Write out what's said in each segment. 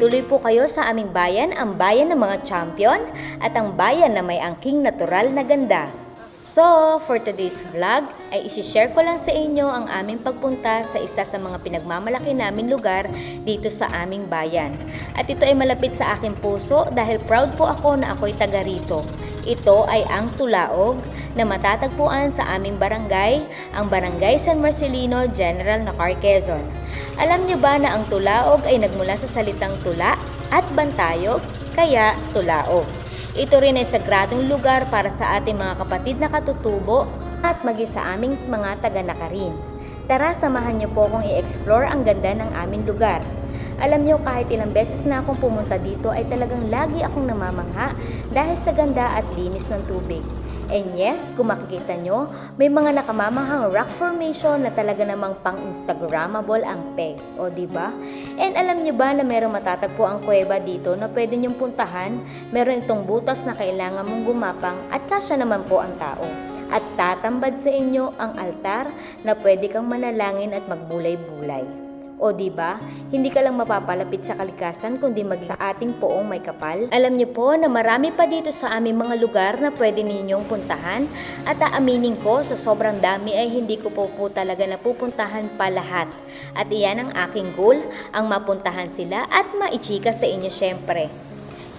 Tuloy po kayo sa aming bayan, ang bayan ng mga champion at ang bayan na may angking natural na ganda. So, for today's vlog, ay isishare ko lang sa inyo ang aming pagpunta sa isa sa mga pinagmamalaki namin lugar dito sa aming bayan. At ito ay malapit sa aking puso dahil proud po ako na ako'y taga rito. Ito ay ang Tulaog na matatagpuan sa aming barangay, ang Barangay San Marcelino, General Nacar, Quezon. Alam niyo ba na ang Tulaog ay nagmula sa salitang tula at bantayog, kaya Tulaog. Ito rin ay sagradong lugar para sa ating mga kapatid na katutubo at magi sa aming mga taga-nakarin. Tara, samahan niyo po akong i-explore ang ganda ng aming lugar. Alam niyo kahit ilang beses na akong pumunta dito ay talagang lagi akong namamangha dahil sa ganda at linis ng tubig. And yes, kung makikita nyo, may mga nakamamanghang rock formation na talaga namang pang-instagrammable ang peg. O ba? And alam nyo ba na merong matatagpo ang kuweba dito na pwede nyong puntahan? Meron itong butas na kailangan mong gumapang at kasya naman po ang tao. At tatambad sa inyo ang altar na pwede kang manalangin at magbulay-bulay. O di ba? Hindi ka lang mapapalapit sa kalikasan kundi maging sa ating poong may kapal. Alam niyo po na marami pa dito sa aming mga lugar na pwede ninyong puntahan at aaminin ko sa sobrang dami ay hindi ko po po talaga napupuntahan pa lahat. At iyan ang aking goal, ang mapuntahan sila at maichika sa inyo syempre.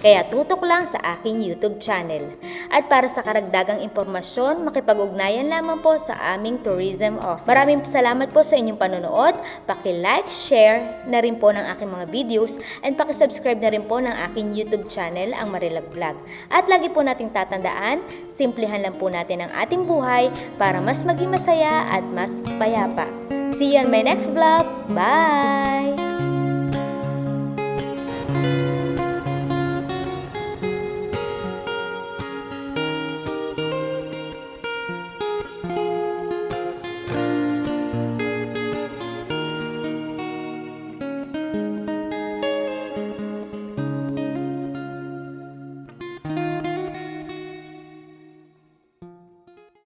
Kaya tutok lang sa aking YouTube channel. At para sa karagdagang impormasyon, makipag-ugnayan lamang po sa aming tourism office. Maraming salamat po sa inyong panonood. Paki-like, share na rin po ng aking mga videos and paki-subscribe na rin po ng aking YouTube channel, ang Marilag Vlog. At lagi po nating tatandaan, simplihan lang po natin ang ating buhay para mas maging masaya at mas payapa. See you on my next vlog. Bye!